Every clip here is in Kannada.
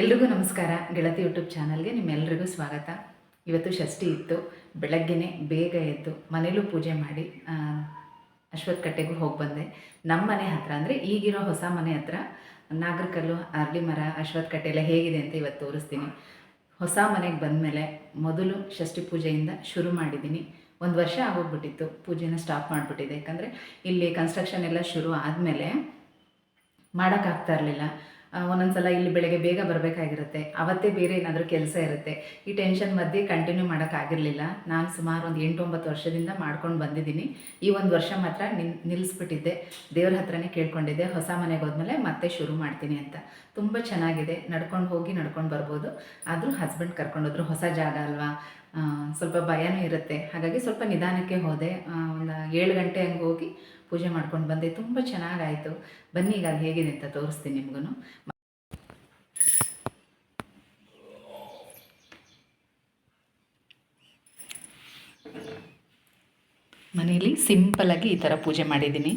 ಎಲ್ರಿಗೂ ನಮಸ್ಕಾರ. ಗೆಳತಿ ಯೂಟ್ಯೂಬ್ ಚಾನಲ್ಗೆ ನಿಮ್ಮೆಲ್ರಿಗೂ ಸ್ವಾಗತ. ಇವತ್ತು ಷಷ್ಠಿ ಇತ್ತು. ಬೆಳಗ್ಗೆನೆ ಬೇಗ ಎದ್ದು ಮನೇಲೂ ಪೂಜೆ ಮಾಡಿ ಅಶ್ವಥ್ ಕಟ್ಟೆಗೂ ಹೋಗಿ ಬಂದೆ. ನಮ್ಮ ಮನೆ ಹತ್ರ ಅಂದರೆ ಈಗಿರೋ ಹೊಸ ಮನೆ ಹತ್ರ ನಾಗರಕಲ್ಲು, ಅರಳಿ ಮರ ಅಶ್ವಥ್ ಕಟ್ಟೆ ಎಲ್ಲ ಹೇಗಿದೆ ಅಂತ ಇವತ್ತು ತೋರಿಸ್ತೀನಿ. ಹೊಸ ಮನೆಗೆ ಬಂದಮೇಲೆ ಮೊದಲು ಷಷ್ಠಿ ಪೂಜೆಯಿಂದ ಶುರು ಮಾಡಿದ್ದೀನಿ. ಒಂದು ವರ್ಷ ಆಗೋಗ್ಬಿಟ್ಟಿತ್ತು. ಪೂಜೆನ ಸ್ಟಾಪ್ ಮಾಡಿಬಿಟ್ಟಿದೆ. ಯಾಕಂದರೆ ಇಲ್ಲಿ ಕನ್ಸ್ಟ್ರಕ್ಷನ್ ಎಲ್ಲ ಶುರು ಆದಮೇಲೆ ಮಾಡೋಕ್ಕಾಗ್ತಾ ಇರಲಿಲ್ಲ. ಒಂದೊಂದ್ಸಲ ಇಲ್ಲಿ ಬೆಳಗ್ಗೆ ಬೇಗ ಬರಬೇಕಾಗಿರುತ್ತೆ. ಅವತ್ತೇ ಬೇರೆ ಏನಾದರೂ ಕೆಲಸ ಇರುತ್ತೆ. ಈ ಟೆನ್ಷನ್ ಮಧ್ಯೆ ಕಂಟಿನ್ಯೂ ಮಾಡೋಕ್ಕಾಗಿರಲಿಲ್ಲ ನಾನು ಸುಮಾರು ಒಂದು ಎಂಟೊಂಬತ್ತು ವರ್ಷದಿಂದ ಮಾಡ್ಕೊಂಡು ಬಂದಿದ್ದೀನಿ. ಈ ಒಂದು ವರ್ಷ ಮಾತ್ರ ನಿಲ್ಲಿಸ್ಬಿಟ್ಟಿದ್ದೆ ದೇವ್ರ ಹತ್ರನೇ ಕೇಳ್ಕೊಂಡಿದ್ದೆ. ಹೊಸ ಮನೆಗೆ ಹೋದ್ಮೇಲೆ ಮತ್ತೆ ಶುರು ಮಾಡ್ತೀನಿ ಅಂತ. ತುಂಬ ಚೆನ್ನಾಗಿದೆ. ನಡ್ಕೊಂಡು ಹೋಗಿ ನಡ್ಕೊಂಡು ಬರ್ಬೋದು. ಆದರೂ ಹಸ್ಬೆಂಡ್ ಕರ್ಕೊಂಡೋದ್ರು ಹೊಸ ಜಾಗ ಅಲ್ವಾ? ಸ್ವಲ್ಪ ಭಯನೂ ಇರುತ್ತೆ. ಹಾಗಾಗಿ ಸ್ವಲ್ಪ ನಿಧಾನಕ್ಕೆ ಹೋದೆ. ಒಂದು ಏಳು ಗಂಟೆ ಹಂಗೆ ಹೋಗಿ ಪೂಜೆ ಮಾಡ್ಕೊಂಡು ಬಂದೆ. ತುಂಬ ಚೆನ್ನಾಗಾಯಿತು. ಬನ್ನಿ, ಈಗ ಅದು ಹೇಗಿದೆ ಅಂತ ತೋರಿಸ್ತೀನಿ ನಿಮಗೂ ಮನೆಯಲ್ಲಿ ಸಿಂಪಲಾಗಿ ಈ ಥರ ಪೂಜೆ ಮಾಡಿದ್ದೀನಿ.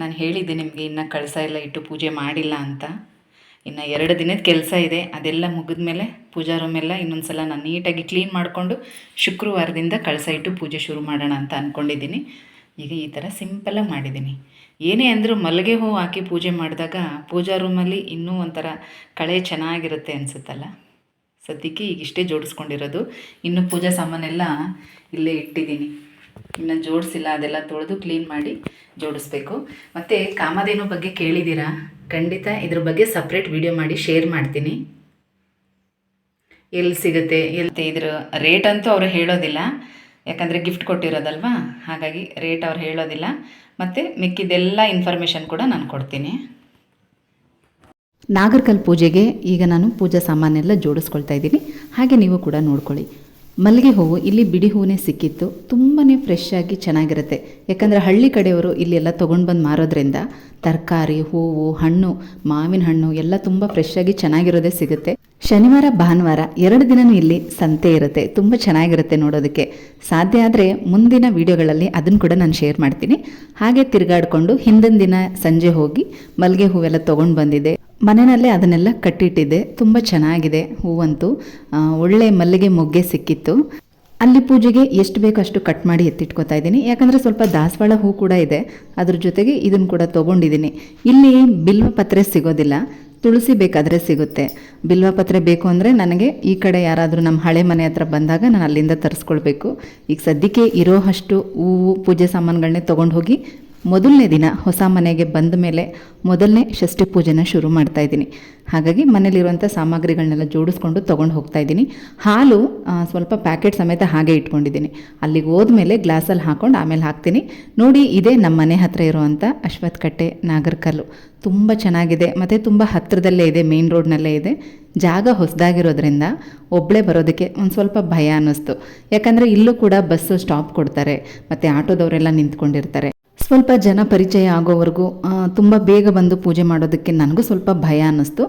ನಾನು ಹೇಳಿದ್ದೆ ನಿಮಗೆ, ಇನ್ನು ಕಳಸ ಎಲ್ಲ ಇಟ್ಟು ಪೂಜೆ ಮಾಡಿಲ್ಲ ಅಂತ. ಇನ್ನು ಎರಡು ದಿನದ ಕೆಲಸ ಇದೆ. ಅದೆಲ್ಲ ಮುಗಿದ ಮೇಲೆ ಪೂಜಾ ರೂಮ್ ಎಲ್ಲ ಇನ್ನೊಂದು ಸಲ ನಾನು ನೀಟಾಗಿ ಕ್ಲೀನ್ ಮಾಡಿಕೊಂಡು ಶುಕ್ರವಾರದಿಂದ ಕಳಸ ಇಟ್ಟು ಪೂಜೆ ಶುರು ಮಾಡೋಣ ಅಂತ ಅಂದ್ಕೊಂಡಿದ್ದೀನಿ ಈಗ ಈ ಥರ ಸಿಂಪಲ್ಲಾಗಿ ಮಾಡಿದ್ದೀನಿ ಏನೇ ಅಂದರೂ ಮಲ್ಲಿಗೆ ಹೂವು ಹಾಕಿ ಪೂಜೆ ಮಾಡಿದಾಗ ಪೂಜಾ ರೂಮಲ್ಲಿ ಇನ್ನೂ ಒಂಥರ ಕಳೆ ಚೆನ್ನಾಗಿರುತ್ತೆ ಅನಿಸುತ್ತಲ್ಲ? ಸದ್ಯಕ್ಕೆ ಈಗ ಇಷ್ಟೇ ಜೋಡಿಸ್ಕೊಂಡಿರೋದು. ಇನ್ನು ಪೂಜಾ ಸಾಮಾನೆಲ್ಲ ಇಲ್ಲೇ ಇಟ್ಟಿದ್ದೀನಿ ಇನ್ನು ಜೋಡಿಸಿಲ್ಲ, ಅದೆಲ್ಲ ತೊಳೆದು ಕ್ಲೀನ್ ಮಾಡಿ ಜೋಡಿಸ್ಬೇಕು. ಮತ್ತು ಕಾಮಧೇನು ಬಗ್ಗೆ ಕೇಳಿದ್ದೀರಾ ಖಂಡಿತ ಇದ್ರ ಬಗ್ಗೆ ಸಪ್ರೇಟ್ ವಿಡಿಯೋ ಮಾಡಿ ಶೇರ್ ಮಾಡ್ತೀನಿ. ಎಲ್ಲಿ ಸಿಗುತ್ತೆ? ಎಲ್ಲಿ ಇದ್ರ ರೇಟ್ ಅಂತೂ ಅವರು ಹೇಳೋದಿಲ್ಲ. ಯಾಕಂದರೆ ಗಿಫ್ಟ್ ಕೊಟ್ಟಿರೋದಲ್ವಾ? ಹಾಗಾಗಿ ರೇಟ್ ಅವ್ರು ಹೇಳೋದಿಲ್ಲ. ಮತ್ತು ಮಿಕ್ಕಿದೆಲ್ಲ ಇನ್ಫಾರ್ಮೇಷನ್ ಕೂಡ ನಾನು ಕೊಡ್ತೀನಿ. ನಾಗರ್ಕಲ್ ಪೂಜೆಗೆ ಈಗ ನಾನು ಪೂಜಾ ಸಾಮಾನೆಲ್ಲ ಜೋಡಿಸ್ಕೊಳ್ತಾ ಇದ್ದೀನಿ. ಹಾಗೆ ನೀವು ಕೂಡ ನೋಡ್ಕೊಳ್ಳಿ. ಮಲ್ಲಿಗೆ ಹೂವು ಇಲ್ಲಿ ಬಿಡಿ ಹೂವೇ ಸಿಕ್ಕಿತ್ತು. ತುಂಬಾ ಫ್ರೆಶ್ ಆಗಿ ಚೆನ್ನಾಗಿರುತ್ತೆ. ಯಾಕಂದರೆ ಹಳ್ಳಿ ಕಡೆಯವರು ಇಲ್ಲೆಲ್ಲ ತೊಗೊಂಡು ಬಂದು ಮಾರೋದ್ರಿಂದ ತರಕಾರಿ, ಹೂವು, ಹಣ್ಣು, ಮಾವಿನ ಹಣ್ಣು ಎಲ್ಲ ತುಂಬ ಫ್ರೆಶ್ ಆಗಿ ಚೆನ್ನಾಗಿರೋದೇ ಸಿಗುತ್ತೆ. ಶನಿವಾರ, ಭಾನುವಾರ ಎರಡು ದಿನನೂ ಇಲ್ಲಿ ಸಂತೆ ಇರುತ್ತೆ. ತುಂಬ ಚೆನ್ನಾಗಿರುತ್ತೆ ನೋಡೋದಕ್ಕೆ. ಸಾಧ್ಯ ಆದರೆ ಮುಂದಿನ ವಿಡಿಯೋಗಳಲ್ಲಿ ಅದನ್ನು ಕೂಡ ನಾನು ಶೇರ್ ಮಾಡ್ತೀನಿ. ಹಾಗೆ ತಿರುಗಾಡಿಕೊಂಡು ಹಿಂದಿನ ದಿನ ಸಂಜೆ ಹೋಗಿ ಮಲ್ಲಿಗೆ ಹೂವೆಲ್ಲ ತೊಗೊಂಡು ಬಂದಿದೆ. ಮನೆಯಲ್ಲೇ ಅದನ್ನೆಲ್ಲ ಕಟ್ಟಿಟ್ಟಿದ್ದೆ ತುಂಬ ಚೆನ್ನಾಗಿದೆ ಹೂವಂತೂ. ಒಳ್ಳೆ ಮಲ್ಲಿಗೆ ಮೊಗ್ಗೆ ಸಿಕ್ಕಿತ್ತು. ಅಲ್ಲಿ ಪೂಜೆಗೆ ಎಷ್ಟು ಬೇಕೋ ಅಷ್ಟು ಕಟ್ ಮಾಡಿ ಎತ್ತಿಟ್ಕೊತಾ ಇದ್ದೀನಿ. ಯಾಕಂದರೆ ಸ್ವಲ್ಪ ದಾಸವಾಳ ಹೂ ಕೂಡ ಇದೆ. ಅದ್ರ ಜೊತೆಗೆ ಇದನ್ನು ಕೂಡ ತೊಗೊಂಡಿದ್ದೀನಿ. ಇಲ್ಲಿ ಬಿಲ್ವ ಪತ್ರೆ ಸಿಗೋದಿಲ್ಲ. ತುಳಸಿ ಬೇಕಾದರೆ ಸಿಗುತ್ತೆ. ಬಿಲ್ವ ಪತ್ರೆ ಬೇಕು ಅಂದರೆ ನನಗೆ ಈ ಕಡೆ ಯಾರಾದರೂ ನಮ್ಮ ಹಳೆ ಮನೆ ಹತ್ರ ಬಂದಾಗ ನಾನು ಅಲ್ಲಿಂದ ತರಿಸ್ಕೊಳ್ಬೇಕು. ಈಗ ಸದ್ಯಕ್ಕೆ ಇರೋ ಅಷ್ಟು ಹೂವು, ಪೂಜೆ ಸಾಮಾನುಗಳನ್ನೇ ತೊಗೊಂಡು ಹೋಗಿ ಮೊದಲನೇ ದಿನ ಹೊಸ ಮನೆಗೆ ಬಂದ ಮೇಲೆ ಮೊದಲನೇ ಷಷ್ಠಿ ಪೂಜೆನ ಶುರು ಮಾಡ್ತಾ ಇದ್ದೀನಿ. ಹಾಗಾಗಿ ಮನೇಲಿರುವಂಥ ಸಾಮಗ್ರಿಗಳನ್ನೆಲ್ಲ ಜೋಡಿಸ್ಕೊಂಡು ತೊಗೊಂಡು ಹೋಗ್ತಾ ಇದ್ದೀನಿ. ಹಾಲು ಸ್ವಲ್ಪ ಪ್ಯಾಕೆಟ್ ಸಮೇತ ಹಾಗೆ ಇಟ್ಕೊಂಡಿದ್ದೀನಿ. ಅಲ್ಲಿಗೆ ಹೋದ್ಮೇಲೆ ಗ್ಲಾಸಲ್ಲಿ ಹಾಕೊಂಡು ಆಮೇಲೆ ಹಾಕ್ತೀನಿ. ನೋಡಿ, ಇದೇ ನಮ್ಮ ಮನೆ ಹತ್ತಿರ ಇರುವಂಥ ಅಶ್ವತ್ಥ ಕಟ್ಟೆ ನಾಗರ್ಕಲ್ಲು. ತುಂಬ ಚೆನ್ನಾಗಿದೆ. ಮತ್ತು ತುಂಬ ಹತ್ತಿರದಲ್ಲೇ ಇದೆ ಮೇನ್ ರೋಡ್ನಲ್ಲೇ ಇದೆ. ಜಾಗ ಹೊಸದಾಗಿರೋದ್ರಿಂದ ಒಬ್ಬಳೇ ಬರೋದಕ್ಕೆ ಒಂದು ಸ್ವಲ್ಪ ಭಯ ಅನ್ನಿಸ್ತು. ಯಾಕಂದರೆ ಇಲ್ಲೂ ಕೂಡ ಬಸ್ಸು ಸ್ಟಾಪ್ ಕೊಡ್ತಾರೆ. ಮತ್ತು ಆಟೋದವರೆಲ್ಲ ನಿಂತ್ಕೊಂಡಿರ್ತಾರೆ. ಸ್ವಲ್ಪ ಜನ ಪರಿಚಯ ಆಗೋವರೆಗೂ ತುಂಬ ಬೇಗ ಬಂದು ಪೂಜೆ ಮಾಡೋದಕ್ಕೆ ನನಗೂ ಸ್ವಲ್ಪ ಭಯ ಅನ್ನಿಸ್ತು.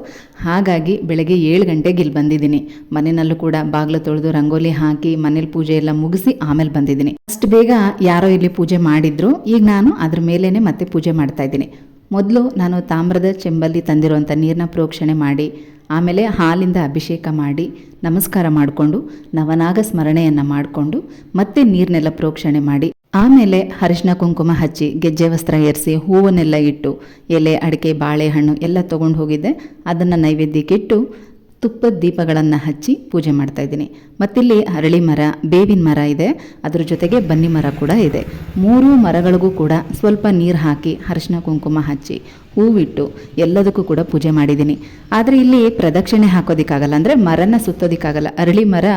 ಹಾಗಾಗಿ ಬೆಳಗ್ಗೆ ಏಳು ಗಂಟೆಗೆ ಇಲ್ಲಿ ಬಂದಿದ್ದೀನಿ. ಮನೆಯಲ್ಲೂ ಕೂಡ ಬಾಗಿಲು ತೊಳೆದು ರಂಗೋಲಿ ಹಾಕಿ ಮನೇಲಿ ಪೂಜೆ ಎಲ್ಲ ಮುಗಿಸಿ ಆಮೇಲೆ ಬಂದಿದ್ದೀನಿ. ಅಷ್ಟು ಬೇಗ ಯಾರೋ ಇಲ್ಲಿ ಪೂಜೆ ಮಾಡಿದ್ರು. ಈಗ ನಾನು ಅದ್ರ ಮೇಲೇ ಮತ್ತೆ ಪೂಜೆ ಮಾಡ್ತಾ ಇದ್ದೀನಿ. ಮೊದಲು ನಾನು ತಾಮ್ರದ ಚೆಂಬಲ್ಲಿ ತಂದಿರುವಂಥ ನೀರನ್ನ ಪ್ರೋಕ್ಷಣೆ ಮಾಡಿ, ಆಮೇಲೆ ಹಾಲಿಂದ ಅಭಿಷೇಕ ಮಾಡಿ, ನಮಸ್ಕಾರ ಮಾಡಿಕೊಂಡು, ನವನಾಗ ಸ್ಮರಣೆಯನ್ನು ಮಾಡಿಕೊಂಡು, ಮತ್ತೆ ನೀರನ್ನೆಲ್ಲ ಪ್ರೋಕ್ಷಣೆ ಮಾಡಿ ಆಮೇಲೆ ಅರಿಶಿನ ಕುಂಕುಮ ಹಚ್ಚಿ ಗೆಜ್ಜೆ ವಸ್ತ್ರ ಏರಿಸಿ ಹೂವನ್ನೆಲ್ಲ ಇಟ್ಟು ಎಲೆ, ಅಡಿಕೆ, ಬಾಳೆಹಣ್ಣು ಎಲ್ಲ ತೊಗೊಂಡು ಹೋಗಿದ್ದೆ. ಅದನ್ನು ನೈವೇದ್ಯಕ್ಕೆ ಇಟ್ಟು ತುಪ್ಪದ ದೀಪಗಳನ್ನು ಹಚ್ಚಿ ಪೂಜೆ ಮಾಡ್ತಾ ಇದ್ದೀನಿ. ಮತ್ತಿಲ್ಲಿ ಅರಳಿ ಮರ, ಬೇವಿನ ಮರ ಇದೆ. ಅದ್ರ ಜೊತೆಗೆ ಬನ್ನಿ ಮರ ಕೂಡ ಇದೆ. ಮೂರೂ ಮರಗಳಿಗೂ ಕೂಡ ಸ್ವಲ್ಪ ನೀರು ಹಾಕಿ ಅರಿಶಿನ ಕುಂಕುಮ ಹಚ್ಚಿ ಹೂವಿಟ್ಟು ಎಲ್ಲದಕ್ಕೂ ಕೂಡ ಪೂಜೆ ಮಾಡಿದ್ದೀನಿ. ಆದರೆ ಇಲ್ಲಿ ಪ್ರದಕ್ಷಿಣೆ ಹಾಕೋದಕ್ಕಾಗಲ್ಲ. ಅಂದರೆ ಮರನ ಸುತ್ತೋದಕ್ಕಾಗಲ್ಲ. ಅರಳಿ ಮರ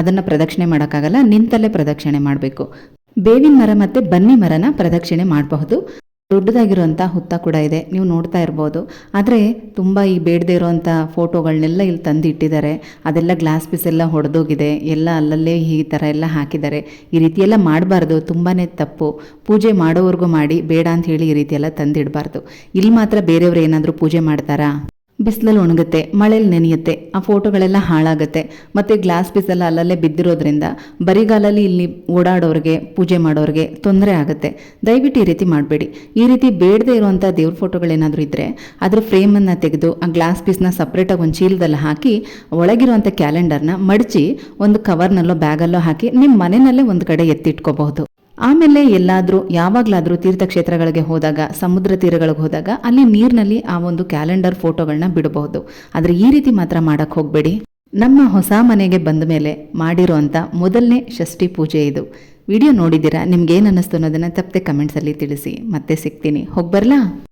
ಅದನ್ನು ಪ್ರದಕ್ಷಿಣೆ ಮಾಡೋಕ್ಕಾಗಲ್ಲ. ನಿಂತಲ್ಲೇ ಪ್ರದಕ್ಷಿಣೆ ಮಾಡಬೇಕು. ಬೇವಿನ ಮರ ಮತ್ತು ಬನ್ನಿ ಮರನ ಪ್ರದಕ್ಷಿಣೆ ಮಾಡಬಹುದು. ದೊಡ್ಡದಾಗಿರುವಂಥ ಹುತ್ತ ಕೂಡ ಇದೆ. ನೀವು ನೋಡ್ತಾ ಇರ್ಬೋದು. ಆದರೆ ತುಂಬ ಈ ಬೇಡದೇ ಇರೋವಂಥ ಫೋಟೋಗಳನ್ನೆಲ್ಲ ಇಲ್ಲಿ ತಂದು ಇಟ್ಟಿದ್ದಾರೆ ಅದೆಲ್ಲ ಗ್ಲಾಸ್ ಪೀಸ್ ಎಲ್ಲ ಹೊಡೆದೋಗಿದೆ. ಎಲ್ಲ ಅಲ್ಲಲ್ಲೇ ಈ ಥರ ಎಲ್ಲ ಹಾಕಿದ್ದಾರೆ. ಈ ರೀತಿಯೆಲ್ಲ ಮಾಡಬಾರ್ದು. ತುಂಬಾ ತಪ್ಪು. ಪೂಜೆ ಮಾಡೋವರೆಗೂ ಮಾಡಿ ಬೇಡ ಅಂತ ಹೇಳಿ ಈ ರೀತಿಯೆಲ್ಲ ತಂದಿಡಬಾರ್ದು. ಇಲ್ಲಿ ಮಾತ್ರ ಬೇರೆಯವರು ಏನಾದರೂ ಪೂಜೆ ಮಾಡ್ತಾರಾ? ಬಿಸಿಲಲ್ಲಿ ಒಣಗುತ್ತೆ ಮಳೆಯಲ್ಲಿ ನೆನೆಯುತ್ತೆ, ಆ ಫೋಟೋಗಳೆಲ್ಲ ಹಾಳಾಗುತ್ತೆ. ಮತ್ತು ಗ್ಲಾಸ್ ಪೀಸೆಲ್ಲ ಅಲ್ಲಲ್ಲೇ ಬಿದ್ದಿರೋದ್ರಿಂದ ಬರಿಗಾಲಲ್ಲಿ ಇಲ್ಲಿ ಓಡಾಡೋರಿಗೆ, ಪೂಜೆ ಮಾಡೋರಿಗೆ ತೊಂದರೆ ಆಗುತ್ತೆ. ದಯವಿಟ್ಟು ಈ ರೀತಿ ಮಾಡಬೇಡಿ. ಈ ರೀತಿ ಬೇಡದೇ ಇರುವಂಥ ದೇವ್ರ ಫೋಟೋಗಳೇನಾದರೂ ಇದ್ದರೆ ಅದರ ಫ್ರೇಮನ್ನು ತೆಗೆದು, ಆ ಗ್ಲಾಸ್ ಪೀಸ್ನ ಸಪ್ರೇಟಾಗಿ ಒಂದು ಚೀಲದಲ್ಲಿ ಹಾಕಿ ಒಳಗಿರುವಂಥ ಕ್ಯಾಲೆಂಡರ್ನ ಮಡಚಿ, ಒಂದು ಕವರ್ನಲ್ಲೋ ಬ್ಯಾಗಲ್ಲೋ ಹಾಕಿ ನಿಮ್ಮ ಮನೆಯಲ್ಲೇ ಒಂದು ಕಡೆ ಎತ್ತಿಟ್ಕೋಬಹುದು. ಆಮೇಲೆ ಎಲ್ಲಾದರೂ, ಯಾವಾಗಲಾದರೂ ತೀರ್ಥಕ್ಷೇತ್ರಗಳಿಗೆ ಹೋದಾಗ, ಸಮುದ್ರ ತೀರಗಳಿಗೆ ಹೋದಾಗ, ಅಲ್ಲಿ ನೀರಿನಲ್ಲಿ ಆ ಒಂದು ಕ್ಯಾಲೆಂಡರ್ ಫೋಟೋಗಳನ್ನ ಬಿಡಬಹುದು. ಆದರೆ ಈ ರೀತಿ ಮಾತ್ರ ಮಾಡಕ್ಕೆ ಹೋಗಬೇಡಿ. ನಮ್ಮ ಹೊಸ ಮನೆಗೆ ಬಂದ ಮೇಲೆ ಮಾಡಿರುವಂಥ ಮೊದಲನೇ ಷಷ್ಠಿ ಪೂಜೆ ಇದು. ವಿಡಿಯೋ ನೋಡಿದ್ದೀರಾ? ನಿಮ್ಗೇನು ಅನ್ನಿಸ್ತು ಅನ್ನೋದನ್ನು ತಪ್ಪದೆ ಕಮೆಂಟ್ಸಲ್ಲಿ ತಿಳಿಸಿ. ಮತ್ತೆ ಸಿಗ್ತೀನಿ. ಹೋಗಿ ಬರಲಾ